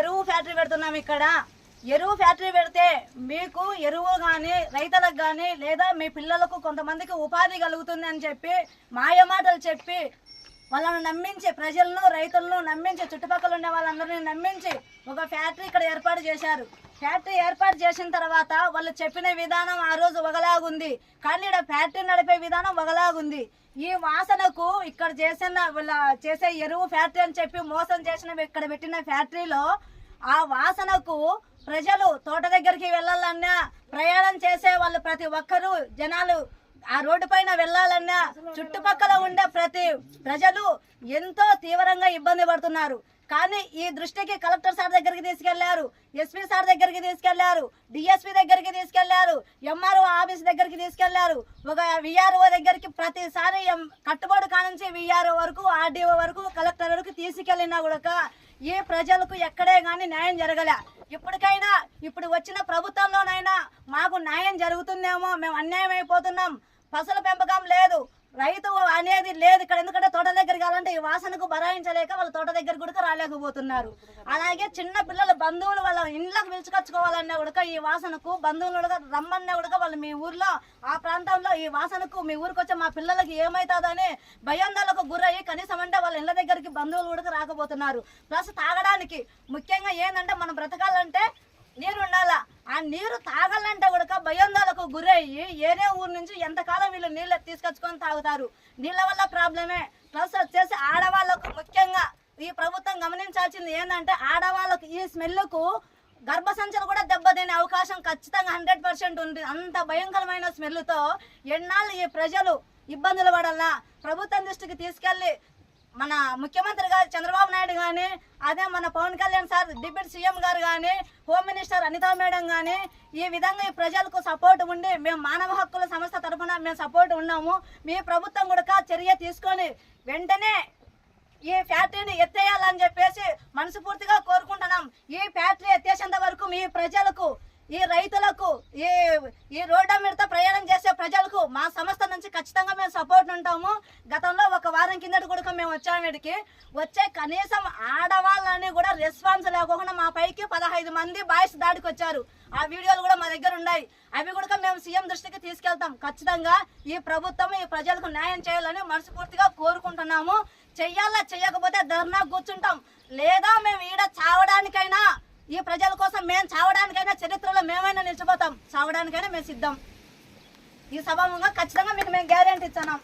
ఎరువు ఫ్యాక్టరీ పెడుతున్నాం ఇక్కడ. ఎరువు ఫ్యాక్టరీ పెడితే మీకు ఎరువు కానీ రైతులకు కానీ లేదా మీ పిల్లలకు కొంతమందికి ఉపాధి కలుగుతుంది అని చెప్పి మాయమాటలు చెప్పి వాళ్ళను నమ్మించి ప్రజలను రైతులను నమ్మించి చుట్టుపక్కల ఉండే వాళ్ళందరినీ నమ్మించి ఒక ఫ్యాక్టరీ ఇక్కడ ఏర్పాటు చేశారు. ఫ్యాక్టరీ ఏర్పాటు చేసిన తర్వాత వాళ్ళు చెప్పిన విధానం ఆ రోజు ఒకలాగుంది. కానీ ఇక్కడ ఫ్యాక్టరీ నడిపే విధానం ఒకలాగుంది. ఈ వాసనకు ఇక్కడ చేసిన వీళ్ళ చేసే ఎరువు ఫ్యాక్టరీ అని చెప్పి మోసం చేసిన ఇక్కడ పెట్టిన ఫ్యాక్టరీలో ఆ వాసనకు ప్రజలు తోట దగ్గరికి వెళ్ళాలన్నా ప్రయాణం చేసే వాళ్ళు ప్రతి ఒక్కరూ జనాలు ఆ రోడ్డు పైన వెళ్ళాలన్నా చుట్టుపక్కల ఉండే ప్రతి ప్రజలు ఎంతో తీవ్రంగా ఇబ్బంది పడుతున్నారు. కానీ ఈ దృష్టికి కలెక్టర్ సార్ దగ్గరికి తీసుకెళ్ళారు ఎస్పీ సార్ దగ్గరికి తీసుకెళ్ళారు డిఎస్పీ దగ్గరికి తీసుకెళ్ళారు ఎంఆర్ఓ ఆఫీస్ దగ్గరికి తీసుకెళ్ళారు. ఒక విఆర్ఓ దగ్గరికి ప్రతిసారి కట్టుబడి కానించి విఆర్ఓ వరకు ఆర్డీఓ వరకు కలెక్టర్ వరకు తీసుకెళ్ళినా కూడా ఏ ప్రజలకు ఎక్కడే కానీ న్యాయం జరగలే. ఇప్పటికైనా ఇప్పుడు వచ్చిన ప్రభుత్వంలోనైనా మాకు న్యాయం జరుగుతుందేమో మేము అన్యాయం అయిపోతున్నాం పశువుల పెంపకం లేదు. రైతు అనేది లేదు ఇక్కడ. ఎందుకంటే తోట దగ్గరికి కావాలంటే ఈ వాసనకు బరాయించలేక వాళ్ళ తోట దగ్గర కూడా రాలేకపోతున్నారు. అలాగే చిన్న పిల్లలు బంధువులు వాళ్ళ ఇండ్లకు పిలుచుకొచ్చుకోవాలన్నా కూడా ఈ వాసనకు బంధువులు కూడా రమ్మన్నా కూడా వాళ్ళు మీ ఊర్లో ఆ ప్రాంతంలో ఈ వాసనకు మీ ఊరికి వచ్చే మా పిల్లలకి ఏమవుతుందని భయాందాలకు గురయ్యి కనీసం అంటే వాళ్ళ ఇళ్ళ దగ్గరికి బంధువులు కూడా రాకపోతున్నారు. ప్లస్ తాగడానికి ముఖ్యంగా ఏంటంటే మనం బ్రతకాలంటే నీరు ఉండాలా ఆ నీరు తాగాలంటే కూడా భయాందోళనకు గురయ్యి ఏరే ఊరు నుంచి ఎంతకాలం వీళ్ళు నీళ్ళు తీసుకొచ్చుకొని తాగుతారు? నీళ్ళ వల్ల ప్రాబ్లమే. ప్లస్ వచ్చేసి ఆడవాళ్ళకు ముఖ్యంగా ఈ ప్రభుత్వం గమనించాల్సింది ఏంటంటే ఆడవాళ్ళకు ఈ స్మెల్కు గర్భసంచలు కూడా దెబ్బతినే అవకాశం ఖచ్చితంగా హండ్రెడ్ పర్సెంట్ ఉంది. అంత భయంకరమైన స్మెల్తో ఎన్నాళ్ళు ఈ ప్రజలు ఇబ్బందులు పడాలా? ప్రభుత్వం దృష్టికి తీసుకెళ్ళి మన ముఖ్యమంత్రి గారు చంద్రబాబు నాయుడు కానీ అదే మన Pawan Kalyan sir deputy CM గారు కానీ హోమ్ మినిస్టర్ అనితా మేడం కానీ ఈ విధంగా ఈ ప్రజలకు సపోర్ట్ ఉండి మేము మానవ హక్కుల సంస్థ తరఫున మేము సపోర్ట్ ఉన్నాము. మీ ప్రభుత్వం కూడా చర్య తీసుకొని వెంటనే ఈ ఫ్యాక్టరీని ఎత్తేయాలని చెప్పేసి మనస్ఫూర్తిగా కోరుకుంటున్నాం. ఈ ఫ్యాక్టరీ ఎత్తేసేంత వరకు మీ ప్రజలకు ఈ రైతులకు ఈ ఈ రోడ్డు మీదతో ప్రయాణం చేసే ప్రజలకు మా సంస్థ నుంచి ఖచ్చితంగా మేము సపోర్ట్ ఉంటాము. గతంలో ఒక వారం కిందటి కూడా మేము వచ్చాము వీడికి. వచ్చే కనీసం ఆడవాళ్ళని కూడా రెస్పాన్స్ లేకుండా మా పైకి పదహైదు మంది బాయ్స్ దాడికి వచ్చారు. ఆ వీడియోలు కూడా మా దగ్గర ఉన్నాయి. అవి కూడా మేము సీఎం దృష్టికి తీసుకెళ్తాం. ఖచ్చితంగా ఈ ప్రభుత్వం ఈ ప్రజలకు న్యాయం చేయాలని మనస్ఫూర్తిగా కోరుకుంటున్నాము. చెయ్యాలా చెయ్యకపోతే ధర్నా కూర్చుంటాం. లేదా మేము ఈడ చావడానికైనా ఈ ప్రజల కోసం మేము చావడానికైనా చరిత్రలో మేమైనా నిలిచిపోతాం. చావడానికైనా మేము సిద్ధం. ఈ సభాముగా ఖచ్చితంగా మీకు మేము గ్యారెంటీ ఇచ్చాం